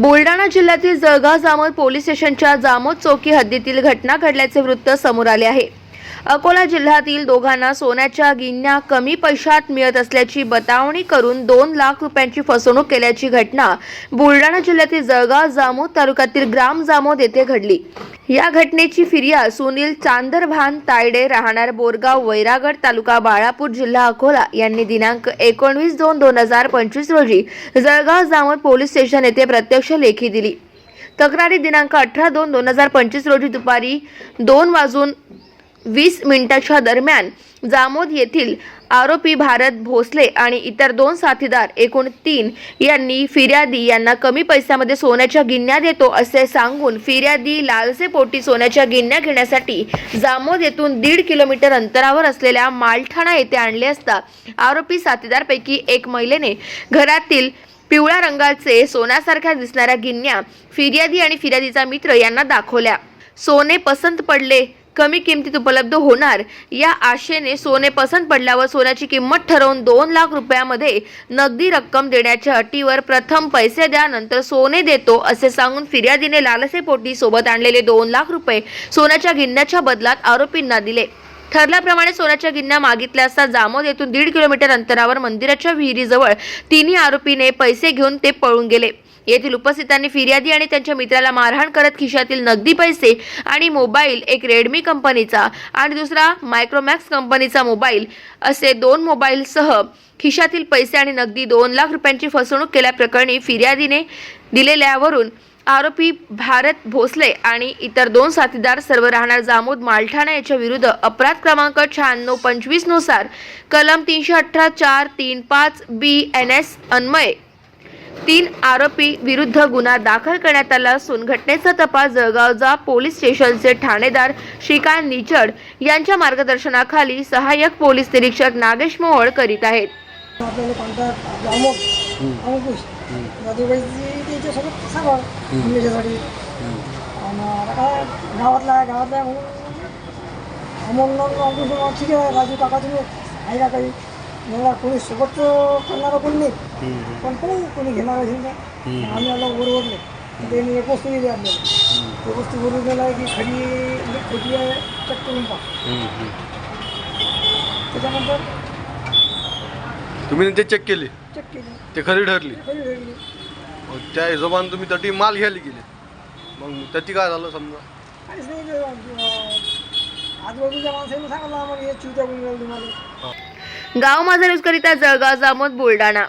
बुलढाणा जिल्ह्यातील जळगाव जामोद पोलीस स्टेशनच्या जामोद चौकी हद्दीतील घटना घडल्याचे वृत्त समोर आले आहे. अकोला जिल्ह्यातील दोघांना सोन्याच्या गिन्या कमी पैशात मिळत असल्याची बतावणी करून दोन लाख रुपयांची फसवणूक केल्याची घटना बुलढाणा जिल्ह्यातील जळगाव जामोद तालुक्यातील ग्राम जामोद येथे घडली. या घटनेची फिर्याद सुनील चांदरभान तायडे राहणार बोरगाव वैरागड तालुका बाळापूर जिल्हा अकोला यांनी दिनांक एकोणवीस दोन दोन हजार पंचवीस रोजी जळगाव जामोद पोलीस स्टेशन येथे प्रत्यक्ष लेखी दिली. तक्रारी दिनांक अठरा दोन दोन हजार पंचवीस रोजी दुपारी दोन वाजून वीस मिनिटाच्या दरम्यान जामोद येथील आरोपी भारत भोसले आणि इतर दोन साथीदार एकूण तीन यांनी फिर्यादी यांना कमी पैशामध्ये सोन्याच्या गिन्या देतो असे सांगून फिर्यादी लालसेपोटी सोन्याच्या गिन्या घेण्यासाठी जामोद येथून दीड किलोमीटर अंतरावर असलेल्या मालठाणा येथे आणले असता आरोपी साथीदारपैकी एक महिलेने घरातील पिवळ्या रंगाचे सोन्यासारख्या दिसणाऱ्या गिन्या फिर्यादी आणि फिर्यादीचा मित्र यांना दाखवल्या. सोने पसंत पडले कमी किमतीत उपलब्ध होणार. या आशेने सोने पसंत पडल्यावर सोन्याची किंमत ठरवून दोन लाख रुपयामध्ये नगदी रक्कम देण्याच्या अटीवर प्रथम पैसे द्या नंतर सोने देतो असे सांगून फिर्यादीने लालसेपोटी सोबत आणलेले दोन लाख रुपये सोन्याच्या गिन्याच्या बदलात आरोपींना दिले. ठरल्याप्रमाणे सोन्याच्या गिन्या मागितल्या असता जामोद येथून दीड किलोमीटर अंतरावर मंदिराच्या विहिरीजवळ तिन्ही आरोपीने पैसे घेऊन ते पळून गेले. येथील उपस्थितांनी फिर्यादी आणि त्यांच्या मित्राला मारहाण करत खिशातील नगदी पैसे आणि मोबाईल एक रेडमी कंपनीचा आणि दुसरा मायक्रोमॅक्स कंपनीचा मोबाईल असे दोन मोबाईलसह खिशातील पैसे आणि नगदी दोन लाख रुपयांची फसवणूक केल्याप्रकरणी फिर्यादीने दिलेल्यावरून आरोपी भारत भोसले आणि इतर दोन साथीदार सर्व राहणार जामोद मालठाणा याच्या विरुद्ध अपराध क्रमांक शहाण्णव पंचवीसनुसार कलम तीनशे अठरा चार तीन पाच बी एन एस अन्वये. तीन आरोपी विरुद्ध गुन्हा दाखल करण्यात आला असून घटनेचा तपास जळगावचा पोलीस स्टेशनचे ठाणेदार श्रीकांत निचड यांच्या मार्गदर्शनाखाली सहाय्यक पोलीस निरीक्षक नागेश मोहोळ करीत आहेत. अंकुश जाधवबाईची त्याच्यासोबत सांगा त्याच्यासाठी आणि काय गावातला आहे गावातला आहे म्हणून अमोल अंकुश म्हणून ठीक आहे राजू काका तुम्ही आहे का काही मला कोणी सोबत करणारं कोणी नाही पण कोणी कोणी घेणार असेल का आम्ही आलो ओरवरले त्यांनी एक वस्तू दिली आपल्याला ती वस्तू बरोबर आहे की खरी खोटी आहे चेक करून पहा त्याच्यानंतर तुम्ही ते चेक केले? चेक केली. ते खरी ठरली? खरी ठरली. मग त्या हिशोबाने तुम्ही तटी माल घ्यायला गेले. मग तटी काय झालं समजा? काहीच नाही ते, अं, आजूबाजूच्या माणसाने सांगितलं आम्हाला हे चिवत्या गुन्हे तुम्हाला. गाव माझा न्यूज करिता जळगाव जामोद बुलढाणा.